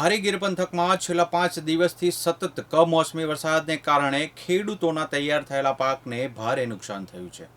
ધારી ગીર પંથકમાં છેલ્લા પાંચ દિવસથી સતત કમોસમી વરસાદને કારણે ખેડૂતોના તૈયાર થયેલા પાકને ભારે નુકસાન થયું છે.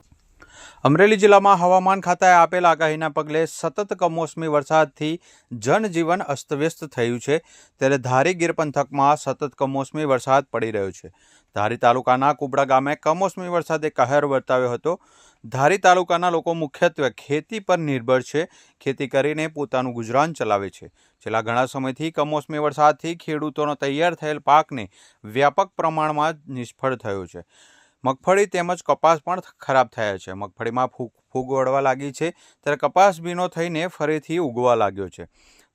અમરેલી જિલ્લામાં હવામાન ખાતાએ આપેલ આગાહીના પગલે સતત કમોસમી વરસાદથી જનજીવન અસ્તવ્યસ્ત થયું છે. ત્યારે ધારી ગીર પંથકમાં સતત કમોસમી વરસાદ પડી રહ્યો છે. ધારી તાલુકાના કુબડા ગામે કમોસમી વરસાદે કહેર વર્તાવ્યો હતો. ધારી તાલુકાના લોકો મુખ્યત્વે ખેતી પર નિર્ભર છે. ખેતી કરીને પોતાનું ગુજરાન ચલાવે છે. છેલ્લા ઘણા સમયથી કમોસમી વરસાદથી ખેડૂતોનો તૈયાર થયેલ પાકને વ્યાપક પ્રમાણમાં નિષ્ફળ થયો છે. મગફળી તેમજ કપાસ પણ ખરાબ થયા છે. મગફળીમાં ફૂગ ફૂગ વળવા લાગી છે. ત્યારે કપાસ ભીનો થઈને ફરીથી ઉગવા લાગ્યો છે.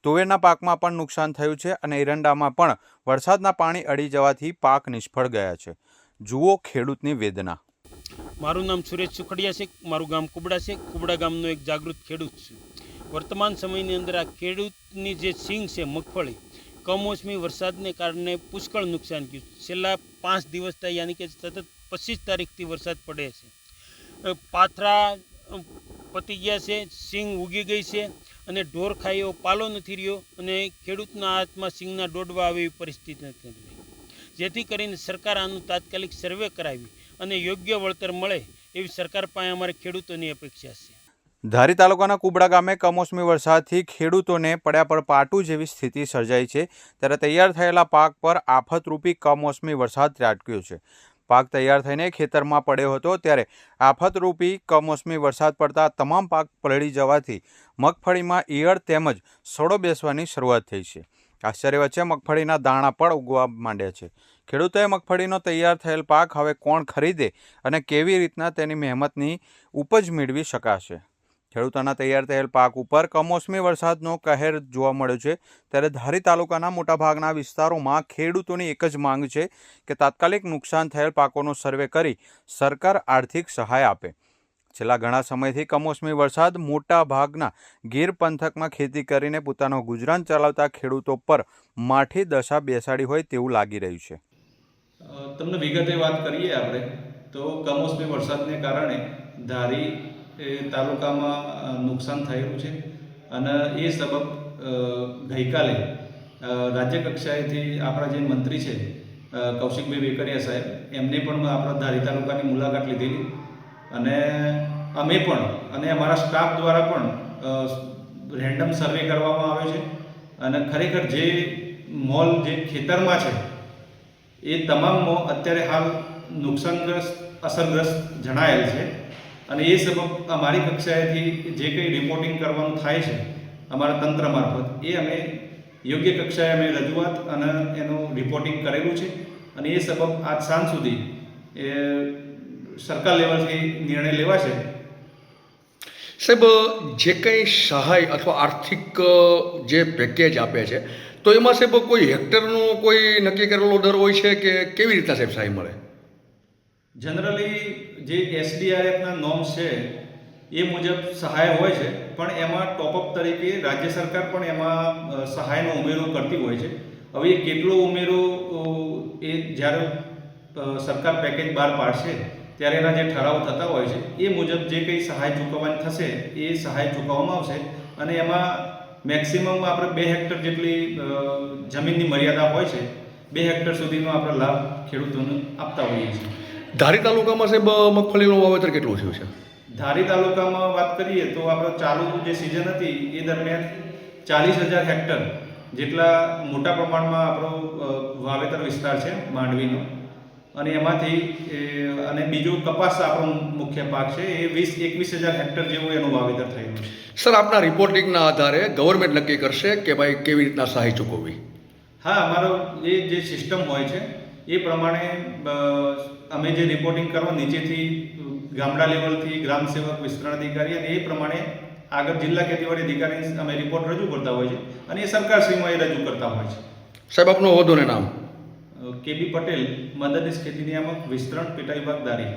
તુવેરના પાકમાં પણ નુકસાન થયું છે અને એરંડામાં પણ વરસાદના પાણી અડી જવાથી પાક નિષ્ફળ ગયા છે. જુઓ ખેડૂતની વેદના. મારું નામ સુરેશ સુખડિયા છે. મારું ગામ કુબડા છે. કુબડા ગામનો એક જાગૃત ખેડૂત છું. વર્તમાન સમયની અંદર આ ખેડૂતની જે સિંગ છે મગફળી, કમોસમી વરસાદને કારણે પુષ્કળ નુકસાન થયું. છેલ્લા પાંચ દિવસથી યાની કે સતત પચીસ તારીખથી વરસાદ પડે છે. પાથરા પતી ગયા છે, સિંગ ઉગી ગઈ છે અને ઢોર એવો પાલો નથી રહ્યો અને ખેડૂતના હાથમાં સિંગના દોડવા આવી પરિસ્થિતિ નથી જેથી કરીને સરકાર આનું તાત્કાલિક સર્વે કરાવી અને યોગ્ય વળતર મળે એવી સરકાર પાસે અમારે ખેડૂતોની અપેક્ષા છે. ધારી તાલુકાના કુબડા ગામે કમોસમી વરસાદથી ખેડૂતોને પડ્યા પર પાટું જેવી સ્થિતિ સર્જાઈ છે. ત્યારે તૈયાર થયેલા પાક પર આફતરૂપી કમોસમી વરસાદ ત્રાટક્યો છે. પાક તૈયાર થઈને ખેતરમાં પડ્યો હતો ત્યારે આફતરૂપી કમોસમી વરસાદ પડતા તમામ પાક પલળી જવાથી મગફળીમાં ઈયળ તેમજ સડો બેસવાની શરૂઆત થઈ છે. આશ્ચર્ય વચ્ચે મગફળીના દાણા પણ ઉગવા માંડ્યા છે. ખેડૂતોએ મગફળીનો તૈયાર થયેલ પાક હવે કોણ ખરીદે અને કેવી રીતના તેની મહેમતની ઉપજ મેળવી શકાશે? ખેડૂતોના તૈયાર થયેલ પાક ઉપર કમોસમી વરસાદનો કહેર જોવા મળ્યો છે. ત્યારે ધારી તાલુકાના મોટાભાગના વિસ્તારોમાં ખેડૂતોની એક જ માંગ છે કે તાત્કાલિક નુકસાન થયેલ પાકોનો સર્વે કરી સરકાર આર્થિક સહાય આપે. છેલ્લા ઘણા સમયથી કમોસમી વરસાદ મોટા ભાગના ગીર પંથકમાં ખેતી કરીને પોતાનો ગુજરાન ચલાવતા ખેડૂતો પર માઠી દશા બેસાડી હોય તેવું લાગી રહ્યું છે. તમને વિગતે વાત કરીએ આપણે? તો કમોસમી વરસાદને કારણે ધારી એ તાલુકામાં નુકસાન થયેલું છે. અને એ સબબ ગઈકાલે રાજ્ય કક્ષાએથી આપણા જે મંત્રી છે કૌશિકભાઈ વેકરિયા સાહેબ, એમને પણ આપણા ધારી તાલુકાની મુલાકાત લીધેલી. અને અમે પણ, અને અમારા સ્ટાફ દ્વારા પણ રેન્ડમ સર્વે કરવામાં આવ્યો છે. અને ખરેખર જે મોલ, જે ખેતરમાં છે, એ તમામ અત્યારે હાલ નુકસાનગ્રસ્ત, અસરગ્રસ્ત જણાયેલ છે. અને એ સબબ અમારી કક્ષાએથી જે કંઈ રિપોર્ટિંગ કરવાનું થાય છે અમારા તંત્ર મારફત, એ અમે યોગ્ય કક્ષાએ અમે રજૂઆત અને એનું રિપોર્ટિંગ કરેલું છે અને એ સબબ આજ સાંજ સુધી એ સરકાર લેવલથી નિર્ણય લેવાશે. સાહેબ, જે કંઈ સહાય અથવા આર્થિક જે પેકેજ આપે છે, તો એમાં સાહેબ કોઈ હેક્ટરનો કોઈ નક્કી કરેલો દર હોય છે કે કેવી રીતના સાહેબ સહાય મળે? જનરલી જે એસડીઆરએફના નોર્મ્સ છે, એ મુજબ સહાય હોય છે, પણ એમાં ટોપઅપ તરીકે રાજ્ય સરકાર પણ એમાં સહાયનો ઉમેરો કરતી હોય છે. હવે એ કેટલો ઉમેરો એ જ્યારે સરકાર પેકેજ બહાર પાડશે, ત્યારે એના જે ઠરાવ થતા હોય છે, એ મુજબ જે કંઈ સહાય ચૂકવવાની થશે, એ સહાય ચૂકવવામાં આવશે. અને એમાં મેક્સિમમ આપણે બે હેક્ટર જેટલી જમીનની મર્યાદા હોય છે, બે હેક્ટર સુધીનો આપણે લાભ ખેડૂતોને આપતા હોઈએ છીએ. ધારી તાલુકામાં સાહેબ મગફળીનું વાવેતર કેટલું થયું છે? ધારી તાલુકામાં વાત કરીએ તો આપણે ચાલુ જે સિઝન હતી એ દરમિયાન ચાલીસ હજાર હેક્ટર જેટલા મોટા પ્રમાણમાં આપણો વાવેતર વિસ્તાર છે માંડવીનો. અને એમાંથી અને બીજું કપાસ આપણો મુખ્ય પાક છે એ વીસ એકવીસ હજાર હેક્ટર જેવું એનું વાવેતર થયું છે. સર આપના રિપોર્ટિંગના આધારે ગવર્મેન્ટ નક્કી કરશે કે ભાઈ કેવી રીતના સહાય ચૂકવવી? હા અમારો એ જે સિસ્ટમ હોય છે એ પ્રમાણે અમે જે રિપોર્ટિંગ કરવા નીચેથી ગામડા લેવલથી ગ્રામ સેવક વિસ્તરણ અધિકારી અને એ પ્રમાણે આગળ જિલ્લા ખેતીવાડી અધિકારી અમે રિપોર્ટ રજૂ કરતા હોય છે અને એ સરકારશ્રીમાં એ રજૂ કરતા હોય છે. સાહેબ આપનો હોદ્દો ને નામ કેબી પટેલ મદદનીશ ખેતી નિયામક વિસ્તરણ પેટા વિભાગ દારી